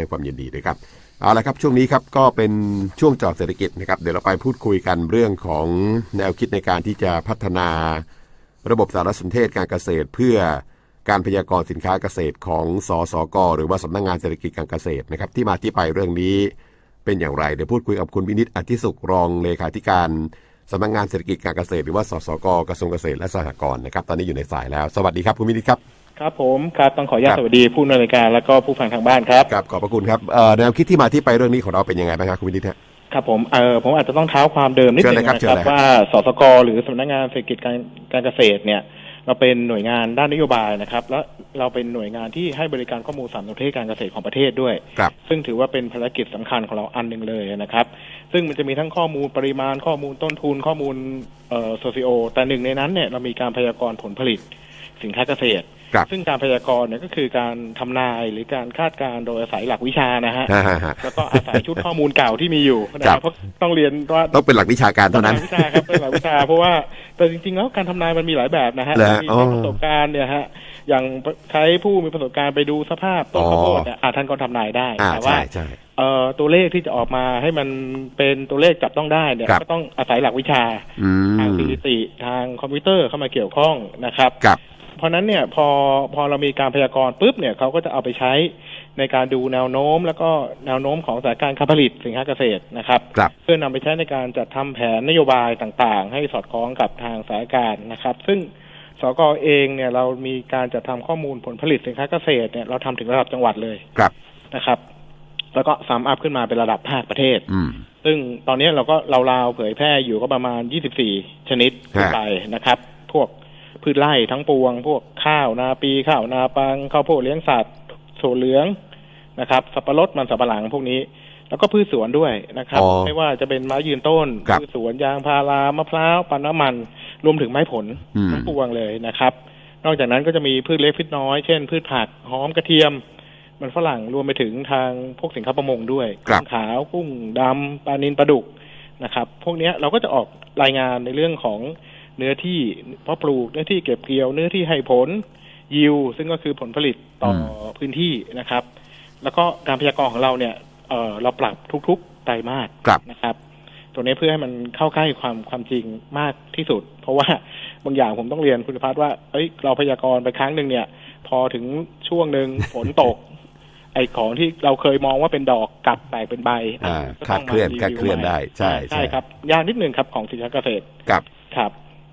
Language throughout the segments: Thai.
ด้ความยินดีด้วยครับเอาละครับช่วงนี้ครับก็เป็นช่วงจอดเศรษฐกิจนะครับเดี๋ยวเราไปพูดคุยกันเรื่องของแนวคิดในการที่จะพัฒนา ระบบสารสนเทศการเกษตร เพื่อการพยากรณ์สินค้าเกษตรของสสกหรือว่าสำนักงงานเศรษฐกิจการเกษตรนะครับที่มาที่ไปเรื่องนี้เป็นอย่างไรเดี๋ยวพูดคุยกับคุณวินิตอธิสุขรองเลขาธิการสำนักงงานเศรษฐกิจการเกษตร หรือว่าสสกกระทรวงเกษตรและสหกรณ์นะครับตอนนี้อยู่ในสายแล้ว สวัสดีครับคุณวินิตครับ ครับผมครับต้องขออนุญาครัตบสวัสดีผู้ดำเนินรายการแล้วก็ผู้ฟังทางบ้านครับครับขอบพระคุณครับเอ่อแนวคิดที่มาที่ไปเรื่องนี้ของเราเป็นยังไงบ้างครับคุณวินิตฮะครับผมเออผมอาจจะต้องเท้าความเดิมนิดเชิญนึเลยงครับนะเชิคญรับเลยครับว่าสสกหรือสำนักงานเศรษฐกิจการการเกษตรเนี่ยเราเป็นหน่วยงานด้านนโยบายนะครับ และเราเป็นหน่วยงานที่ให้บริการข้อมูลสารสนเทศการเกษตรของประเทศด้วยครับซึ่งถือว่าเป็นภารกิจสำคัญของเราอันหนึ่งเลยนะครับ ซึ่งมันจะมีทั้งข้อมูลปริมาณข้อมูลต้นทุน ข้อมูลเอ่อโซซิโอแต่หนึ่งในนั้นเนี่ยเรามีการพยากรณ์ผลผลิตสินค้าเกษตรครับ ซึ่งการพยากรณ์เนี่ยก็คือการทำนายหรือการคาดการณ์โดยอาศัยหลักวิชานะฮะฮ่าฮ่าฮ่าแล้วก็อาศัยชุดข้อมูลเก่าที่มีอยู่นะคครัรับบเพราะต้องเรียนว่าต้องเป็นหลักวิชาการเท่านั้นหลักวิชาครับเป็นหลักวิชาเพราะว่าแต่จริงๆแล้วการทำนายมันมีหลายแบบนะฮะเหรอฮะมีอ๋อประสบการณ์เนี่ยฮะอย่างใช้ผู้มีประสบการณ์ไปดูสภาพต้นข้าวโพดเนี่ยอาท่านก็ทำนายได้อ่าแต่ว่าใช่ใช่เอ่อตัวเลขที่จะออกมาให้มันเป็นตัวเลขจับต้องได้เนี่ยครับก็ต้องอาศัยหลักวิชาอืทางมสถิติทางคอมพิวเตอร์เข้ามาเกี่ยวข้องนะครับครับ เพราะฉะนั้นเนี่ยพอพอเรามีการพยากรณ์ปุ๊บเนี่ยเขาก็จะเอาไปใช้ในการดูแนวโน้ม แล้วก็แนวโน้มของสถานการณ์การผลิตสินค้าเกษตรนะครับครับเพื่อนำไปใช้ในการจัดทำแผนนโยบายต่างๆ ให้สอดคล้องกับทางสถานการณ์นะครับ ซึ่งสกเองเนี่ยเรามีการจัดทำข้อมูลผลผลิตสินค้าเกษตรเนี่ยเราทำถึงระดับจังหวัดเลยครับนะครับ แล้วก็สามอัพขึ้นมาเป็นระดับภาคประเทศอืมซึ่งตอนนี้เราก็ราวๆเผยแพร่อยู่ก็ประมาณ 24 ชนิดขึ้นไปนะครับพวก พืชไร่ทั้งปวง พวกข้าวนาปีข้าวนาปังข้าวโพดเลี้ยงสัตว์ถั่วเหลืองนะครับสับปะรดมันสับปะหลังพวกนี้ แล้วก็พืชสวนด้วยนะครับอ๋อไม่ว่าจะเป็นไม้ยืนต้นครับพืชสวนยางพารามะพร้าวปันน้ำมันรวมถึงไม้ผลอืมทั้งปวงเลยนะครับ นอกจากนั้นก็จะมีพืชเล็กพืชน้อย เช่น พืชผักหอมกระเทียม มันฝรั่งรวมไปถึงทางพวกสินค้าประมงด้วยครับกุ้งขาวกุ้งดำปลานิลปลาดุกนะครับ พวกเนี้ยเราก็จะออกรายงานในเรื่องของ เนื้อที่เพาะปลูกเนื้อที่เก็บเกี่ยวเนื้อที่ให้ผลยิวซึ่งก็คือผลผลิตต่ออพื้นที่นะครับ แล้วก็การพยากรณ์ของเราเนี่ยเออเราปรับทุกๆไตรมาสครับนะครับ ตัวนี้เพื่อให้มันเข้าใกล้ความความจริงมากที่สุด เพราะว่าบางอย่างผมต้องเรียนคุณพัฒน์ว่าเอ้ยเราพยากรณ์ไปครั้งหนึ่งเนี่ย พอถึงช่วงหนึ่งฝนตก ไอ้ของที่เราเคยมองว่าเป็นดอกกลับแตกเป็นใบอ่าก็คลาต้ดงเคลื่อนมรีวิวคลาดเคลื่อนใหม่ได้ใช่ใช่ใช่ครับยากนิดนึงครับของสินค้าเกษตรครับครับ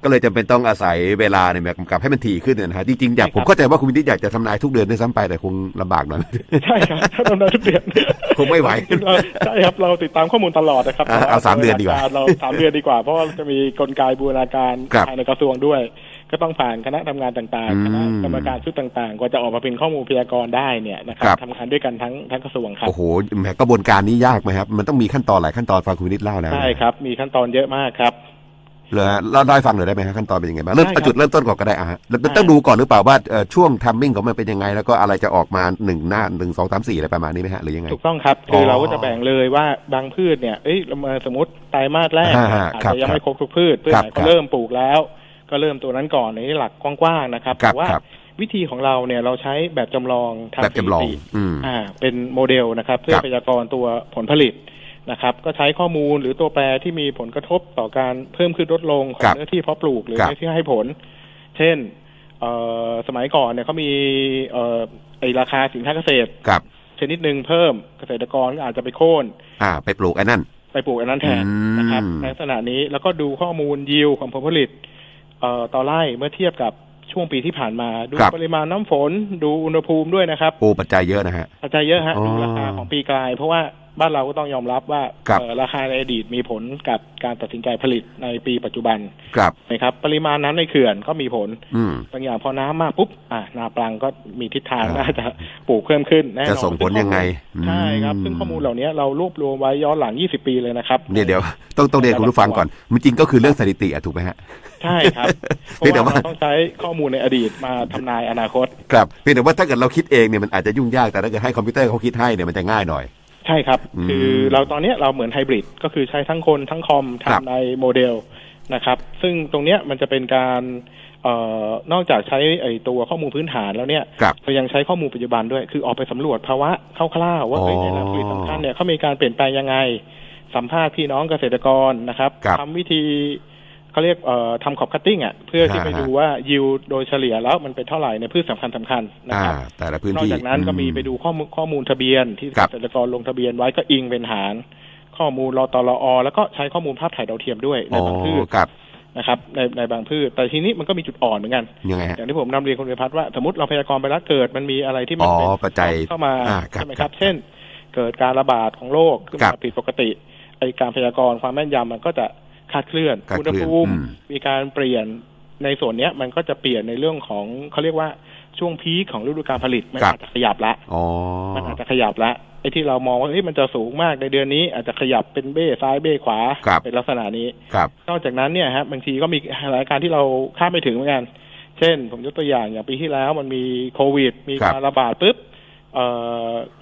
ก็เลยจำเป็นต้องอาศัยเวลาในแบบกำกับให้มันถี่ขึ้นเนยนะฮะจริงๆอยากใช่ครับผมเข้าใจว่าคุณวินิตอยากจะทำนายทุกเดือนด้วยซ้ำไปแต่คงลำบากหน่อย ใช่ครับถ้าทำได้ทุกเดือนคงไม่ไหว เราใช่ครับเราติดตามข้อมูลตลอดนะครับอ่าเอาสามเดือนดีกว่าเราสามเดือนดีกว่าเพราะว่าจะมีกลไกบูรณาการครับภายในกระทรวงด้วย ก็ต้องผ่านคณะทำงานต่างอืมๆคณะกรรมการชุดต่างๆ กว่าจะออกมาเป็นข้อมูลพยากรณ์ได้เนี่ยนะครัครับบทำงานด้วยกันทั้งทั้งกระทรวงครับ โอ้โหแหมกระบวนการนี้ยากไหมครับ มันต้องมีขั้นตอนหลายขั้นตอนฟังคุณวินิตเล่าแล้ว ใช่ครับ มีขั้นตอนเยอะมากครับ เลยเล่าได้ฟังหน่อยได้ไหมฮะขั้นตอนเป็นยังไงบ้างเริ่มได้ครับ จุดเริ่มต้นก่อนก็ได้อะฮะแล้วได้ต้องดูก่อนหรือเปล่าว่าเอ่อช่วงทัมมิ่งของมันเป็นยังไง แล้วก็อะไรจะออกมาหนึ่งหน้าหนึ่งสองสามสี่อะไรประมาณนี้ไหมฮะหรือยังไง ถูกต้องครับคือออเราก็จะแบ่งเลยว่าบางพืชเนี่ยเอ้ยเรามาสมมติไตรมาสแรกอ่าฮะอาจครับจะยังไม่ครบทุกพืชพืชครับไหนครัก็บเริ่มปลูกแล้ว ก็เริ่มตัวนั้นก่อนในหลักกว้างๆนะครับครับแต่ว่าครับ วิธีของเราเนี่ยเราใช้แบบจำลองทางแบบจำลอง สถิติอืม อ่าเป็นโมเดลนะครับเพื่อครับ พยากรณ์ตัวผลผลิต นะครับ ก็ใช้ข้อมูลหรือตัวแปรที่มีผลกระทบต่อการเพิ่มขึ้นลดลงขอครังบเนื้อที่เพาะปลูกหรือครับเนื้อที่ให้ผล เช่นเอ่อสมัยก่อนเนี่ยเขามีเอ่อไอราคาสินค้าเกษตรครับชนิดหนึ่งเพิ่มเกษตรกรก็อาจจะไปโค่นอ่า ไปปลูกไอ้นั่น ไปปลูกอันนั้นแทนอืมนะครับในลักษณะนี้แล้วก็ดูข้อมูลยิวของผลผลิตเอ่อต่อไร่เมื่อเทียบกับช่วงปีที่ผ่านมา ดูครับปริมาณน้ำฝนดูอุณหภูมิด้วยนะครับโอ้ปัจจัยเยอะนะฮะปัจจัยเยอะฮะอ๋อดูราคาของปีกลาย เพราะว่า บ้านเราก็ต้องยอมรับว่าครับเอ่อราคาในอดีตมีผลกับการตัดสินใจผลิตในปีปัจจุบันครับนะครับ ปริมาณน้ำในเขื่อนก็มีผลอืมบางอย่างพอน้ำมากปุ๊บอะนาปลังก็มีทิศทางอ่าน่าจะปลูกเพิ่มขึ้นแน่นอนจะส่งผลยังไงใช่ครับอืมซึ่งข้อมูลเหล่านี้เรารวบรวมไว้ย้อนหลัง 20 ปีเลยนะครับเนี่ยเดี๋ยวต้องต้องเรียนคุณผู้ฟังก่อนมันจริงก็คือเรื่องสถิติอะถูกไหมฮะใช่ครับเพเพียงแต่ราะว่าว่าเราต้องใช้ข้อมูลในอดีตมาทำนายอนาคต ครับเพียงแต่ว่าถ้าเกิดเราคิดเองเนี่ยมันอาจจะยุ่งยากแต่ถ้าเกิดให้คอมพิวเตอร์เขาคิดให้เนี่ยมันจะง่ายหน่อย ใช่ครับอืมคือเราตอนเนี้ยเราเหมือนไฮบริดก็คือใช้ทั้งคนทั้งคอมครับทำในโมเดลนะครับ ซึ่งตรงเนี้ยมันจะเป็นการเอ่อนอกจากใช้ไอ้ตัวข้อมูลพื้นฐานแล้วเนี่ยครับเรายังใช้ข้อมูลปัจจุบันด้วย คือออกไปสำรวจภาวะคร่าวๆว่าอ๋อเอ้ยในแหล่งผลิตสำคัญเนี่ยเขามีการเปลี่ยนแปลงยังไง สัมภาษณ์พี่น้องเกษตรกรนะครับครับทำวิธี เขาเรียกเอ่อทำขอบคัตติ้งอะเพื่อที่ฮะไปฮะดูว่ายิวโดยเฉลี่ยแล้วมันเป็นเท่าไหร่ในพืชสำคัญสำคัญๆนะอ่าครับแต่ละพื้นนอกที่จากนั้นก็มีอืไปดูข้อมูลข้อมูลทะเบียนที่ครับเกษตรกรลงทะเบียนไว้ก็อิงเป็นฐาน ข้อมูลรอตลออแล้วก็ใช้ข้อมูลภาพถ่ายดาวเทียมด้วยในอ๋อบางพืชครับนะครับในในบางพืชแต่ทีนี้มันก็มีจุดอ่อนเหมือนกันยังไงฮะอย่างที่ผมนำเรียนคุณวิพัฒน์ว่าสมมติเราพยากรณ์ไปแล้วเกิดมันมีอะไรที่มัอ๋นอเป็นปัจจัยเข้ามาอ่าครับใช่ไหมคครัรับบเช่น เกิดการระบาดของโรคขึ้นครัมาบผิดปกติไอการพยากรณ์ความแม่นยำมันก็จะ คลาดเคลื่อนคลาดอุเคณลื่หอนภูมิอืมมีการเปลี่ยนในส่วนเนี้ยมันก็จะเปลี่ยนในเรื่องของเขาเรียกว่าช่วงพีคของฤดูการผลิตมันครับอาจจะขยับละอ๋อมันอาจจะขยับละไอ้ที่เรามองว่าเฮ้ยมันจะสูงมากในเดือนนี้ อาจจะขยับเป็นเบ้ซ้ายเบ้ขวาครับเป็นลักษณะนี้ครับนอกจากนั้นเนี่ยฮะบางทีก็มีหลายการที่เราคาดไม่ถึงเหมือนกัน เช่น ผมยกตัวอย่างอย่างปีที่แล้วมันมีโควิด มีครับการระบาดปุ๊บเอ่อ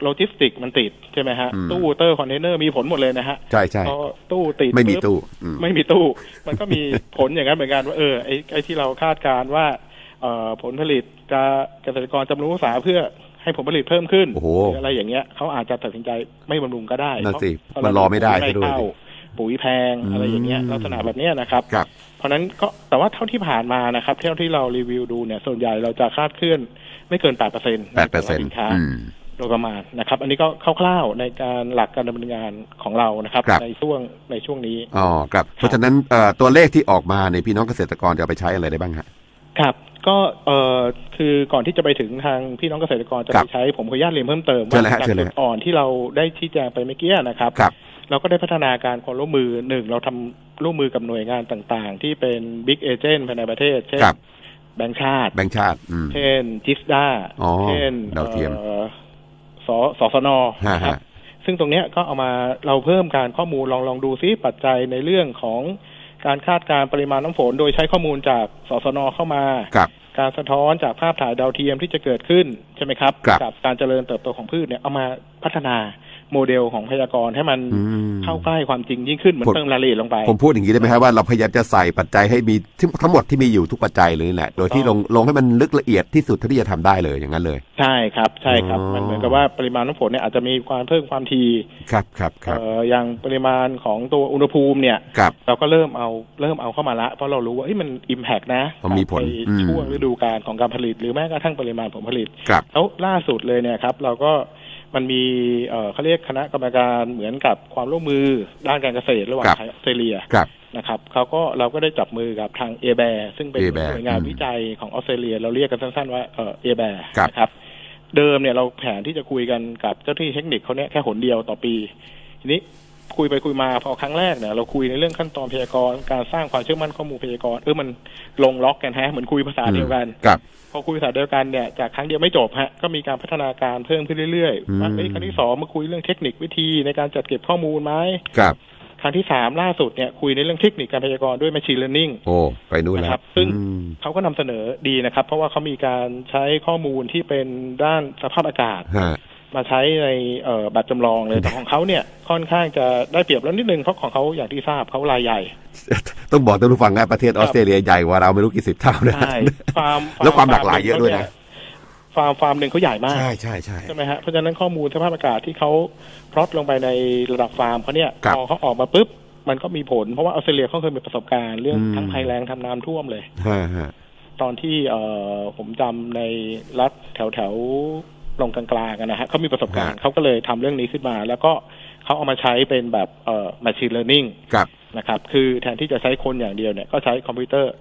โลจิสติกมันติดใช่ไหมฮะอืมตู้เตอร์คอนเทนเนอร์มีผลหมดเลยนะฮะ ใช่ใช่พอตู้ติดไม่มีปุ๊บตู้อืมไม่มีตู้ มันก็มีผลอย่างนั้นเหมือนกันว่าเออไอ้ไอ้ที่เราคาดการณ์ว่าเอ่อผลผลิตจะเกษตรกรจำนวนอุตสาหเพื่อให้ผลผลิตเพิ่มขึ้นโอ้โหหรืออะไรอย่างเงี้ยเขาอาจจะตัดสินใจไม่บำรุงก็ได้นั่นสิเพราะมันรอไม่ได้ไม่ซะด้วยเข้าปุ๋ยแพงอืมอะไรอย่างเงี้ยลักษณะแบบเนี้ยนะครับครับเพราะฉะนั้นก็แต่ว่าเท่าที่ผ่านมานะครับเท่าที่เรารีวิวดูเนี่ยส่วนใหญ่เราจะคาดเคลื่อน ไม่เกิน8%เปอร์เซ็นต์แปดเปอร์เซ็นต์สินค้าอืมโดยประมาณนะครับ อันนี้ก็คร่าวๆในการหลักการดำเนินงานของเรานะครับครับในช่วงในช่วงนี้อ๋อครับเพราะฉะนั้นเอ่อตัวเลขที่ออกมาในยพี่น้องเกษตรกรจะเอาไปใช้อะไรได้บ้างฮะครับก็เอ่อคือก่อนที่จะไปถึงทางพี่น้องเกษตรกรจะครัไปบใช้ผมขออนุญาตเรียนเพิ่มเติมเชิญว่าเลยฮะจากเชิญเลยจุดอ่อนที่เราได้ชี้แจงไปเมื่อกี้นะครับครับเราก็ได้พัฒนาการความร่วมมือหนึ่งเราทำร่วมมือกับหน่วยงานต่างๆ ที่เป็นบิ๊กเอเจนต์ภายในประเทศ เช่นครับ แบงก์ชาติ แบงค์ชาติอืมเช่นจิสดาอ๋อเช่นดาวเทียมอ่อสสสนฮะนะครับฮะซึ่งตรงเนี้ยก็เอามาเราเพิ่มการข้อมูลลองลองดูซิปัจจัยในเรื่องของการคาดการณ์ปริมาณน้ำฝน โดยใช้ข้อมูลจากสสนเข้ามาครับการสะท้อนจากภาพถ่ายดาวเทียมที่จะเกิดขึ้นใช่ไหมครับครับกับการเจริญเติบโตของพืชเนี่ยเอามาพัฒนา โมเดลของพยากรณ์ให้มันอืมเข้าใกล้ความจริงยิ่งขึ้นเหมือนผมเติมรายละเอียดลงไป ผมพูดอย่างนี้ได้ไหมครับว่าเราพยายามจะใส่ปัจจัยให้มีทั้งทั้งหมดที่มีอยู่ทุกปัจจัยเลยนี่แหละ โดยที่ลงลงให้มันลึกละเอียดที่สุดเท่าที่จะทำได้เลยอย่างนั้นเลย ใช่ครับใช่ครับอ๋อมันเหมือนกับว่าปริมาณน้ำฝนเนี่ยอาจจะมีความเพิ่มความทีครับครับครับเอ่ออย่างปริมาณของตัวอุณหภูมิเนี่ยครับเราก็เริ่มเอาเริ่มเอาเข้ามาละเพราะเรารู้ว่าเอ้ยมันอิมแพกนะมันมีผลในอืมช่วงฤดูกาลของการผลิต หรือแม้กระทั่งปริมาณผลผลิตครับแล้วล่าสุดเลยเนี่ยครับ เราก็ มันมีเอ่อเขาเรียกคณะกรรมการเหมือนกับความร่วมมือด้านการเกษตรระหว่างครับไทยออสเตรเลียครับนะครับเขาก็เราก็ได้จับมือกับทางเอแบซึ่งเป็น ABAR หน่วยงานอืมวิจัยของออสเตรเลีย เราเรียกกันสั้นๆว่าเอเอแบครับนะครับ เดิมเนี่ยเราแผนที่จะคุยกันกับเจ้าหน้าที่เทคนิคเขาเนี่ยแค่หนเดียวต่อปี ทีนี้ คุยไปคุยมาพอครั้งแรกเนี่ยเราคุยในเรื่องขั้นตอนพยากรณ์การสร้างความเชื่อมั่นข้อมูลพยากรณ์เออมันลงล็อกกันฮะเหมือนคุยภาษาเดียวกันครับพอคุยภาษาเดียวกันเนี่ยจากครั้งเดียวไม่จบฮะก็มีการพัฒนาการเพิ่มขึ้นเรื่อยอืมๆว่าเอ้ยครั้งที่สองมาคุยเรื่องเทคนิควิธีในการจัดเก็บข้อมูลไหมครับครั้งที่สามล่าสุดเนี่ยคุยในเรื่องเทคนิคการพยากรณ์ด้วย machine learning โอ้ไปนู่นแล้นะครัวบซึ่งอืมเขาก็นำเสนอดีนะครับ เพราะว่าเขามีการใช้ข้อมูลที่เป็นด้านสภาพอากาศฮะ มาใช้ในเอ่อบัตรจำลองเลยแต่ของเขาเนี่ยค่อนข้างจะได้เปรียบแล้วนิดนึงเพราะของเขาอย่างที่ทราบเขารายใหญ่ ต้องบอกท่านผู้ฟังนะประเทศออสเตรเลียใหญ่กว่าเราไม่รู้กี่สิบเท่านะใช่ฟาร์มแล้วความหลากหลายเยอะด้วยนะฟาร์มฟาร์มหนึ่งเขาใหญ่มาก ใช่ใช่ใช่ใช่ไหมฮะเพราะฉะนั้นข้อมูลสภาพอากาศที่เขาพลอตลงไปในระดับฟาร์มเขาเนี่ยครับพอเขาออกมาปุ๊บมันก็มีผลเพราะว่าออสเตรเลียเขาเคยมีประสบการณ์เรื่องอืมทั้งภัยแรงทำน้ำท่วมเลยฮะฮะตอนที่เอ่อผมจำในรัฐแถวแถวๆ ลงกลางๆกันนะฮะเขามีประสบการณ์เขาก็เลยทำเรื่องนี้ขึ้นมา แล้วก็เขาเอามาใช้เป็นแบบเอ่อ machine learning ครับนะครับ คือแทนที่จะใช้คนอย่างเดียวเนี่ยก็ใช้คอมพิวเตอร์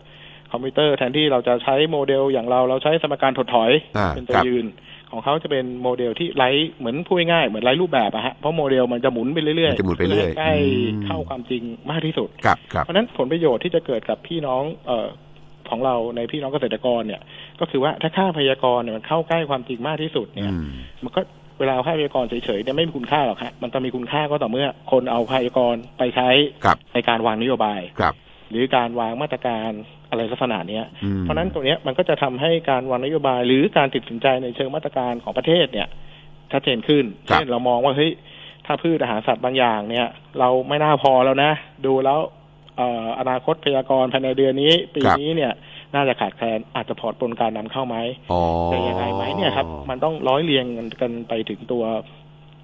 คอมพิวเตอร์แทนที่เราจะใช้โมเดลอย่างเราเราใช้สมการถดถอยอ่าเป็นตัวครับยืนของเขาจะเป็นโมเดลที่ไร้เหมือนพูดง่ายๆเหมือนไร้รูปแบบอะฮะเพราะโมเดลมันจะหมุนไปเรื่อยมันจะหมุนไปเรื่อยใกล้อืมเข้าความจริงมากที่สุดครับครับเพราะฉะนั้นผลประโยชน์ที่จะเกิดกับพี่น้องเอ่อของเราในพี่น้องเกษตรกรเนี่ย ก็คือว่าถ้าค่าพยากรณ์เนี่ยมันเข้าใกล้ความจริงมากที่สุดเนี่ยอืมมันก็เวลาเอาค่าพยากรณ์เฉยๆเนี่ยไม่มีคุณค่าหรอกฮะมันจะมีคุณค่าก็ต่อเมื่อ คนเอาพยากรณ์ไปใช้ครับในการวางนโยบายครับหรือการวางมาตรการอะไรลักษณะเนี้ยอืมเพราะฉะนั้นตรงเนี้ยมันก็จะทำให้การวางนโยบาย หรือการตัดสินใจในเชิงมาตรการของประเทศเนี่ยชัดเจนขึ้นครับเช่นเรามองว่าเฮ้ยถ้าพืชอาหารสัตว์บางอย่างเนี่ย เราไม่น่าพอแล้วนะ ดูแล้วเอ่ออนาคตพยากรณ์ภายในเดือนนี้ ปีนี้เนี่ย น่าจะขาดแคลนอาจจะพอร์ตปนการนำเข้าไหมอ๋อจะยังไงไหมเนี่ยครับ มันต้องร้อยเรียงกันกันไปถึงตัว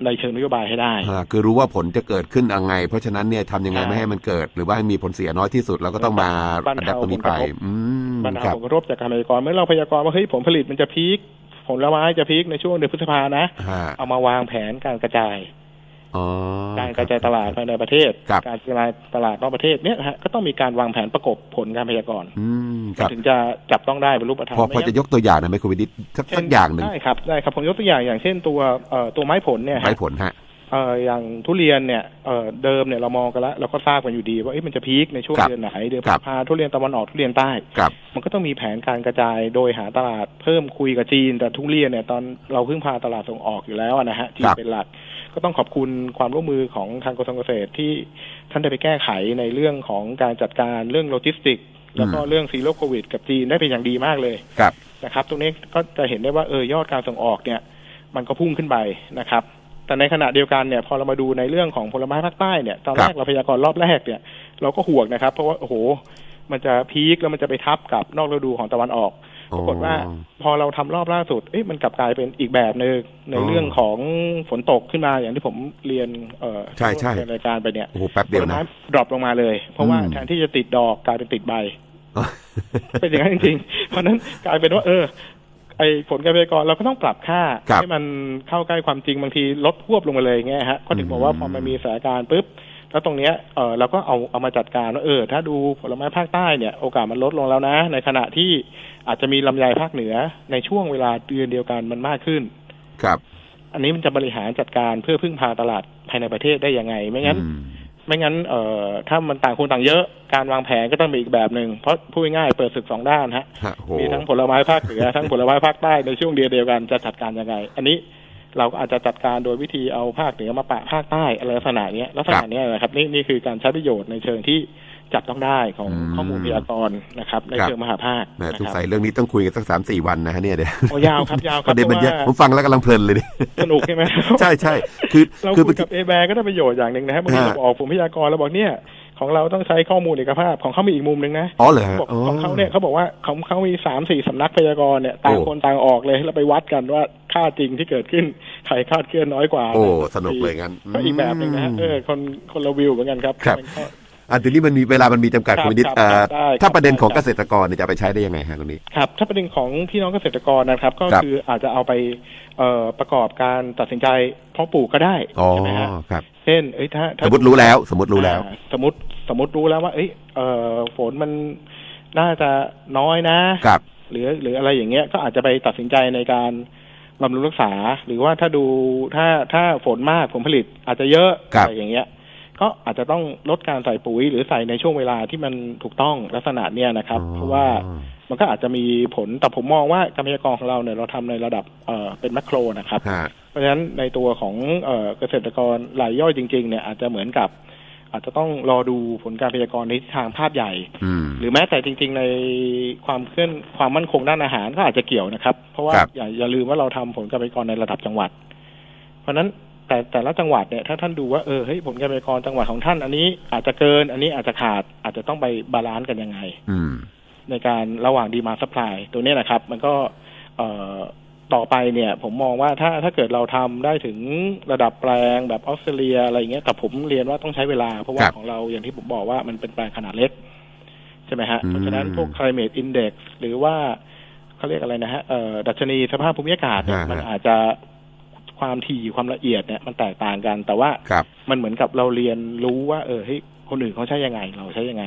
ในเชิงนโยบายให้ได้อ่าคือรู้ว่าผลจะเกิดขึ้นยังไง เพราะฉะนั้นเนี่ยทำยังไงใช่ไม่ให้มันเกิด หรือว่าให้มีผลเสียน้อยที่สุดเราก็ต้องมาบรรอันดับเทาตรงนี้ผลกไประทบอืมบรรครัเทาบผลกระทบจากการพยากรณ์เมื่อเราพยากรณ์ว่าเฮ้ยผลผลิตมันจะพีคผลไม้จะพีคในช่วงเดือนพฤษภานะฮะเอามาวางแผนการกระจายอ๋อการกระจายตลาดภายในประเทศครับการกระจายตลาดนอกประเทศเนี่ยนะฮะก็ต้องมีการวางแผนประกบผลการพยากรณ์อืม ครับ ถึงจะจับต้องได้เป็นรูปธรรมพอพอไม่งั้นจะยกตัวอย่างหน่อยไหมคุณวินิตสักสักอย่างหนึ่งได้ครับได้ครับผมยกตัวอย่างอย่างเช่นตัวเอ่อตัวไม้ผลเนี่ยฮะไม้ผลฮะเอ่ออย่างทุเรียนเนี่ยเอ่อเดิมเนี่ยเรามองกันแล้วเราก็ทราบกันอยู่ดี ว่าเอ๊ะมันจะพีคในช่วงครับเดือนไหนเดือนพครัฤบษภาทุเรียนตะวันออกทุเรียนใต้ครับมันก็ต้องมีแผนการกระจายโดยหาตลาดเพิ่มคุยกับจีน แต่ทุเรียนเนี่ยตอนเราพึ่งพาตลาดส่งออกอยู่แล้วอะนะฮะจีคนรับเป็นหลักก็ต้องขอบคุณความร่วมมือของทางกระทรวงเกษตรที่ท่านได้ไปแก้ไขในเรื่องของการจัดการเรื่องโลจิสติก แล้วก็เรื่องซีโร่โควิด กับจีนได้เป็นอย่างดีมากเลยครับนะครับ ตรงนี้ก็จะเห็นได้ว่าเออยอดการส่งออกเนี่ย มันก็พุ่งขึ้นไปนะครับ แต่ในขณะเดียวกันเนี่ยพอเรามาดูในเรื่องของผลไม้ภาคใต้เนี่ยตอนแรคกรับเราพยากรณ์รอบแรกเนี่ยเราก็ห่วงนะครับ เพราะว่าโอ้โห มันจะพีคแล้วมันจะไปทับกับนอกฤดูของตะวันออก ปรากฏว่าพอเราทำรอบล่าสุดเอ๊ะมันกลับกลายเป็นอีกแบบหนึ่งในอ๋อเรื่องของฝนตกขึ้นมาอย่างที่ผมเรียนเอ่อใช่ใช่ในรายการไปเนี่ยโอ้โหแป๊บเดียวผลนะไม้ดรอปลงมาเลย เพราะว่าอืมแทนที่จะติดดอกกลายเป็นติดใบเป็นอย่างนั้นจริงๆ เพราะฉะนั้นกลายเป็นว่า เออ ไอผลการพยากรณ์เราก็ต้องปรับค่าครับให้มันเข้าใกล้ความจริงบางทีลดควบลงมาเลยอย่างเงี้ยฮะก็ถึงบอกว่าอืมพอมันมีสถานการณ์ปุ๊บ แล้วตรงเนี้ยเออเราก็เอาเอามาจัดการว่าเออ ถ้าดูผลไม้ภาคใต้เนี่ย โอกาสมันลดลงแล้วนะ ในขณะที่อาจจะมีลำไยภาคเหนือในช่วงเวลาเดือนเดียวกันมันมากขึ้น ครับ อันนี้มันจะบริหารจัดการเพื่อพึ่งพาตลาดภายในประเทศได้ยังไง ไม่งั้นอืมไม่งั้นเอ่อถ้ามันต่างคนต่างเยอะการวางแผนก็ต้องมีอีกแบบหนึ่งเพราะพูดง่ายๆเปิดศึกสองด้านฮะฮะโหมีทั้งผลไม้ภาคเหนือทั้งผลไม้ภาคใต้ในช่วงเดียวเดียวกันจะจัดการยังไง อันนี้ เราก็อาจจะจัดการโดยวิธีเอาภาคเหนือมาปะภาคใต้อะไรลักษณะเนี้ยลักษณะเนี้ยนะครับนี่นี่คือการใช้ประโยชน์ในเชิงที่จับต้องได้ของอืมข้อมูลพยากรณ์นะครับในครับเชิงมหาภาคแหมนะสงครับสัยเรื่องนี้ต้องคุยกันสักสามสี่วันนะฮะเนี่ยเดี๋ยวโอ้ยาวครับยาวคปรับระเด็นมันเยอะพผมฟังแล้วกำลังเพลินเลยดิราะว่าสนุกใช่ไหมใช่ใช่คือเราคือคุยกับเอแบก็ได้ประโยชน์อย่างหนึ่งนะครับบางทีฮะเราออกผมพยากรณ์เราบอกเนี่ยของเราต้องใช้ข้อมูลเอกภาพของเขามีอีกมุมหนึ่งนะอ๋อเหรอฮะบอกอ๋อของเขาเนี่ยเขาบอกว่าของเขามีสามสี่สำนักพยากรณ์เนี่ยต่างโอ้คนต่างออกเลยแล้วไปวัดกันว่า ค่าจริงที่เกิดขึ้นใครคาดเคลื่อนน้อยกว่า โอ้ สนุกเลยงั้นก็อีกแบบหนึ่งนะฮะเออคนคนละวิวเหมือนกันครับครับมันก็อะทีนี้มันมีเวลามันมีจำกัดครับคุณวินิตครับเอ่อได้ครับถ้าประเด็นของได้คเกรับษตรกรเนี่ยจะเอาไปใช้ได้ยังไงฮะตรงนี้ครับ ถ้าประเด็นของพี่น้องเกษตรกรนะครับ ก็ครับคืออาจจะเอาไปเอ่อประกอบการตัดสินใจเพาะปลูกก็ได้อ๋อใช่ไหมฮะครับ เช่นเอ้ยถ้าสถ้ามมติรู้แล้ว สมมติรู้แล้วอ่าสมมติสมมติรู้แล้วว่า เอ้ยเอ่อฝนมันน่าจะน้อยนะครับหรือหรืออะไรอย่างเงี้ยก็อาจจะไปตัดสินใจในการ บำรุงรักษา หรือว่าถ้าดูถ้าถ้าฝนมากผลผลิตอาจจะเยอะครับอะไรอย่างเงี้ย ก็อาจจะต้องลดการใส่ปุ๋ย หรือใส่ในช่วงเวลาที่มันถูกต้องลักษณะเนี้ยนะครับอ๋อเพราะว่ามันก็อาจจะมีผลแต่ผมมองว่าการพยากรณ์ของเราเนี่ยเราทำในระดับเอ่อเป็นแมคโครนะครับฮะเพราะฉะนั้นในตัวของเอ่อเกษตรกรรายย่อยจริง ๆ เนี่ยอาจจะเหมือนกับ อาจจะต้องรอดูผลการพยากรณ์ในทิศทางภาพใหญ่อืมหรือแม้แต่จริง ๆ ในความเคลื่อนความมั่นคงด้านอาหารก็อาจจะเกี่ยวนะครับ เพราะว่าครับอย่าอย่าลืมว่าเราทำผลการพยากรณ์ในระดับจังหวัด เพราะฉะนั้นแต่แต่ละจังหวัดเนี่ยถ้าท่านดูว่าเออเฮ้ยผลการพยากรณ์จังหวัดของท่าน อันนี้อาจจะเกิน อันนี้อาจจะขาดอาจจะต้องไปบาลานซ์กันยังไงอืมในการระหว่างดีมาส u p พลายตัวเนี้ยนะครับ มันก็เอ่อ ต่อไปเนี่ย ผมมองว่าถ้าถ้าเกิดเราทำได้ถึงระดับแปลงแบบออสเตรเลียอะไรอย่างเงี้ยแต่ผมเรียนว่าต้องใช้เวลา เพราะว่าครับของเราอย่างที่ผมบอกว่ามันเป็นแปลงขนาดเล็ก ใช่ไหมฮะอืมเพราะฉะนั้นพวก climate index หรือว่าเขาเรียกอะไรนะฮะเอ่อดัชนีสภาพภูมิอากาศเนี่ยอ่าฮะมันอาจจะความถี่ความละเอียดเนี่ยมันแตกต่างกัน แต่ว่าครับมันเหมือนกับเราเรียนรู้ว่า เออเฮ้ยคนอื่นเขาใช้ยังไง เราใช้ยังไง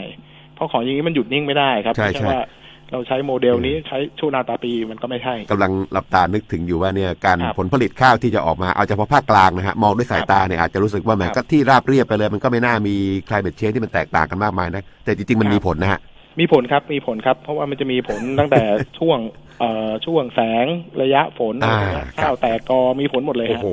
เพราะของอย่างนี้มันหยุดนิ่งไม่ได้ครับใช่ไม่ใช่ว่า เราใช้โมเดลนี้ใช้ชั่วนาตาปีมันก็ไม่ใช่กำลังหลับตานึกถึงอยู่ว่าเนี่ยการครับผลผลิตข้าวที่จะออกมาเอาเฉพาะภาคกลางนะฮะมองด้วยสายตาเนี่ยอาจจะรู้สึกว่าแหมครับก็ที่ราบเรียบไปเลย มันก็ไม่น่ามีคลายเบตเชนที่มันแตกต่างกันมากมายนะแต่จริงๆมันครับมีผลนะฮะมีผลครับมีผลครับ เพราะว่ามันจะมีผลตั้งแต่ช่วงเอ่อช่วงแสงระยะฝนอ่าอะไรเงี้ยครับข้าวแตกกอมีผลหมดเลยโอ้ฮะโห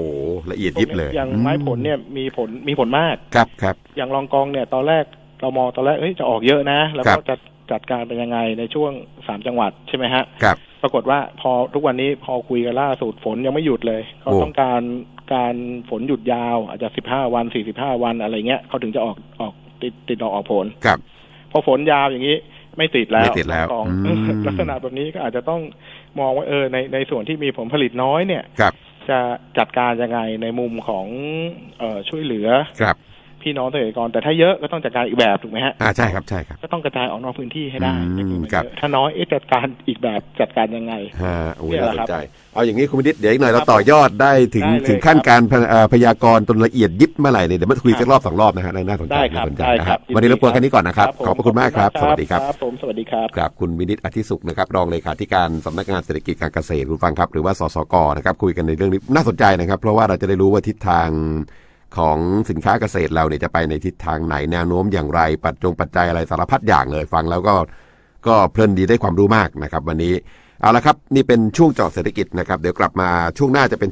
ละเอียดยิบเลยอย่างไม้ผลเนี่ยมีผลมีผลมากครับครับ อย่างรองกองเนี่ยตอนแรกเรามองตอนแรกเอ้ยจะออกเยอะนะ แล้วครัก็บจะ จัดการเป็นยังไงในช่วงสามจังหวัดใช่ไหมฮะครับ ปรากฏว่าพอทุกวันนี้พอคุยกันล่าสุดฝนยังไม่หยุดเลย เขาโอ้ต้องการการฝนหยุดยาว อาจจะสิบห้าวันสี่สิบห้าวันอะไรเงี้ยเขาถึงจะออกออกติดติดดอกออกผลครับ พอฝนยาวอย่างนี้ไม่ติดแล้วไม่ติดแล้วกองอืมลักษณะแบบนี้ก็อาจจะต้องมองว่าเออในในส่วนที่มีผลผลิตน้อยเนี่ยครับจะจัดการยังไงในมุมของเออช่วยเหลือครับ พี่น้องเกษตรกรแต่ถ้าเยอะก็ต้องจัดการอีกแบบถูกไหมฮะอ่าใช่ครับใช่ครับก็ต้องกระจายออกนอกพื้นที่ให้ได้อืมอย่าเพิ่งไปครับเยอะถ้าน้อยเอ๊ะจัดการอีกแบบจัดการยังไงฮะโอ้ยเนี่ยน่าแหสละนครับใจเอาอย่างนี้คุณวินิตเดี๋ยวอีกหน่อยเราครับต่อยอดได้ถึงได้เลยถึงขั้นครับการพะเอ่อพยากรณ์ตนละเอียดยิบเมื่อไหร่เนี่ยเดี๋ยวมาคุยครักันบรอบสองรอบนะฮะน่าสนใจได้ครับน่าสนใจได้นะคครัรับบวันนี้รบกวนแค่นี้ก่อนนะครับผมขอบพระคุณมากครับสวัสดีครับครับผมสวัสดีครับครับคุณวินิตอธิสุขนะครับรองเลขาธิการสำนักงานเศรษฐกิจการเกษตรคุณฟังครับหรือว่าสสกนะครับคุยกันในเรื่องนี้น่าสนใจนะครับ เพราะว่าเราจะได้รู้ว่าทิศทาง ของสินค้าเกษตรเราเนี่ยจะไปในทิศทางไหนแนวโน้มอย่างไรปัจจงปัจจัยอะไรสารพัดอย่างเลยฟังแล้วก็ก็เพลินดีได้ความรู้มากนะครับ วันนี้เอาละครับนี่เป็นช่วงเจาะเศรษฐกิจนะครับ เดี๋ยวกลับมาช่วงหน้าจะเป็น